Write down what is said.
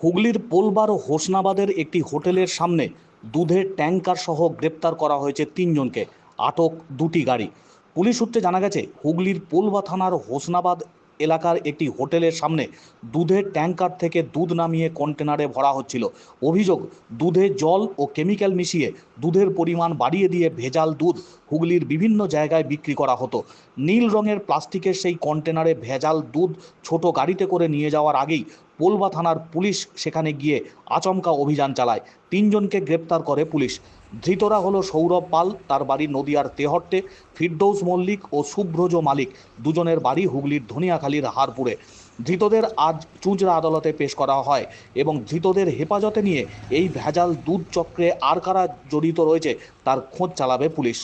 হুগলির পোলবার ও হোসনাবাদের একটি হোটেলের সামনে দুধের ট্যাঙ্কার সহ গ্রেপ্তার করা হয়েছে তিনজনকে। আটক দুটি গাড়ি। পুলিশ সূত্রে জানা গেছে, হুগলির পোলবা থানার হোসনাবাদ এলাকার একটি হোটেলের সামনে দুধের ট্যাঙ্কার থেকে দুধ নামিয়ে কন্টেনারে ভরা হচ্ছিল। অভিযোগ, দুধে জল ও কেমিক্যাল মিশিয়ে দুধের পরিমাণ বাড়িয়ে দিয়ে ভেজাল দুধ হুগলির বিভিন্ন জায়গায় বিক্রি করা হতো। নীল রঙের প্লাস্টিকের সেই কন্টেনারে ভেজাল দুধ ছোট গাড়িতে করে নিয়ে যাওয়ার আগেই পোলবা থানার পুলিশ সেখানে গিয়ে আচমকা অভিযান চালায়। তিনজনকে গ্রেপ্তার করে পুলিশ। ধৃতরা হলো সৌরভ পাল, তার বাড়ি নদিয়ার তেহট্টে, ফিরদৌস মল্লিক ও সুব্রজ মালিক। দুজনের বাড়ি হুগলির ধনিয়াখালীর হারপুরে। ধৃতদের আজ চুঁচড়া আদালতে পেশ করা হয় এবং ধৃতদের হেফাজতে নিয়ে এই ভেজাল দুধ চক্রে আর কারা জড়িত রয়েছে, তার খোঁজ চালাবে পুলিশ।